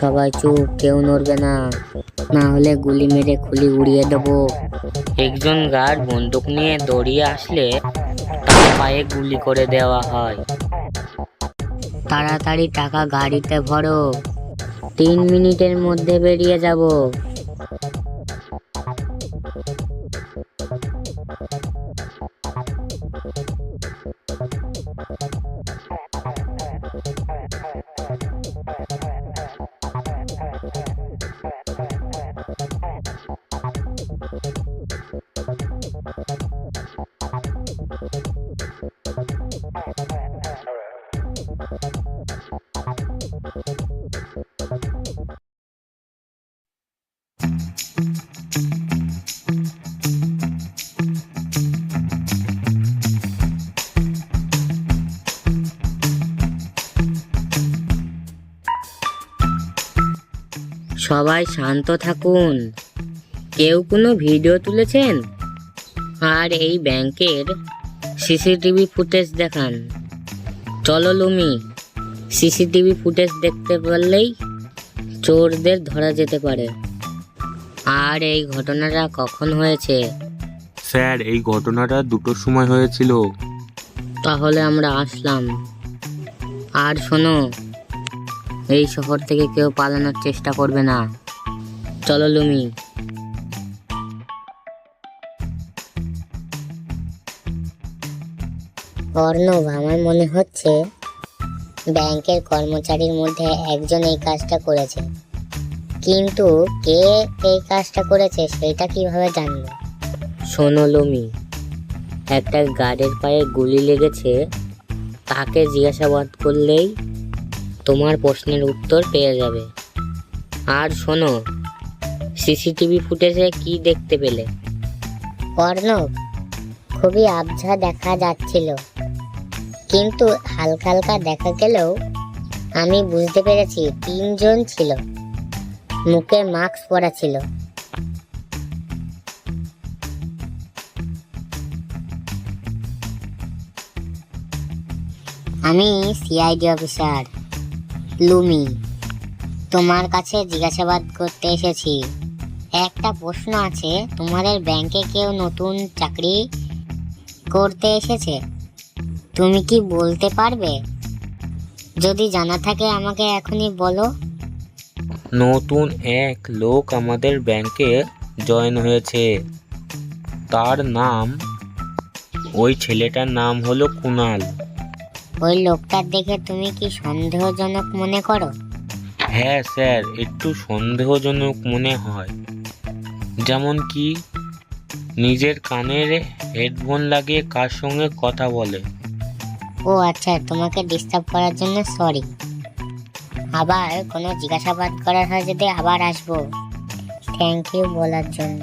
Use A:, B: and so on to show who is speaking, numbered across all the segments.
A: সবাই চুপ কেউ নড়বে না। না হলে গুলি মেরে খুলি উড়িয়ে দেব।
B: একজন গার্ড বন্দুক নিয়ে দৌড়িয়ে আসলে তার পায়ে গুলি করে দেওয়া হয়।
A: তাড়াতাড়ি টাকা গাড়িতে ভরো। তিন মিনিটের মধ্যে বেরিয়ে যাব। সবাই শান্ত থাকুন। কেউ কোনো ভিডিও তুলেছেন? আর এই ব্যাংকের সিসিটিভি ফুটেজ দেখান। চলো লুমি সিসিটিভি ফুটেজ দেখতে পারলেই চোরদের ধরা যেতে পারে। আর এই ঘটনাটা কখন হয়েছে?
C: স্যার এই ঘটনাটা দুটোর সময় হয়েছিল।
A: তাহলে আমরা আসলাম। আর শোনো এই শহর থেকে কেউ পালানোর চেষ্টা করবে না। চলো লুমি। অর্ণব আমার মনে হচ্ছে ব্যাংকের কর্মচারীর মধ্যে একজন এই কাজটা করেছে। কিন্তু কে এই কাজটা করেছে সেটা কীভাবে জানব? শোনো লুমি। একটা গার্ডের পায়ে গুলি লেগেছে তাকে জিজ্ঞাসাবাদ করলেই তোমার প্রশ্নের উত্তর পেয়ে যাবে। আর শোনো, সিসিটিভি ফুটেজে কি দেখতে পেলে? অর্ণব, খুবই আবঝা দেখা যাচ্ছিল। কিন্তু হালকা হালকা দেখা গেলেও আমি বুঝতে পেরেছি তিনজন ছিল। মুখে মাস্ক পরা ছিল। আমি সিআইডি অফিসার। লুমি, তোমার কাছে জিজ্ঞাসাবাদ করতে এসেছি। একটা প্রশ্ন আছে, তোমাদের ব্যাংকে কেউ নতুন চাকরি করতে এসেছে? তুমি কি বলতে পারবে? যদি জানা থাকে আমাকে এখনই বলো।
C: নতুন এক লোক আমাদের ব্যাংকে জয়েন হয়েছে। তার নাম, ওই ছেলেটার নাম হলো কুনাল।
A: ওই লোকটার দেখে তুমি কি সন্দেহজনক মনে করো?
C: হ্যাঁ স্যার একটু সন্দেহজনক মনে হয়। যেমন কি নিজের কানের হেডফোন লাগিয়ে কার সঙ্গে কথা বলে।
A: ও আচ্ছা তোমাকে ডিস্টার্ব করার জন্য সরি আবার কোনো জিজ্ঞাসাবাদ করার হয় যদি আবার আসব। থ্যাংক ইউ বলার জন্য।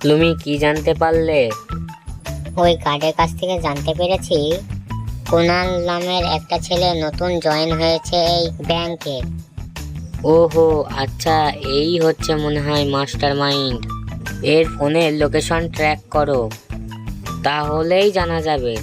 B: তুমি কি জানতে পারলে?
A: ওই কার্ডের কাছ থেকে জানতে পেরেছি কোনাল নামের একটা ছেলে নতুন জয়েন হয়েছে এই ব্যাংকে
B: ওহো আচ্ছা এই হচ্ছে মনে হয় মাস্টার মাইন্ড এর ফোনের লোকেশন ট্র্যাক করো। তাহলেই জানা যাবে।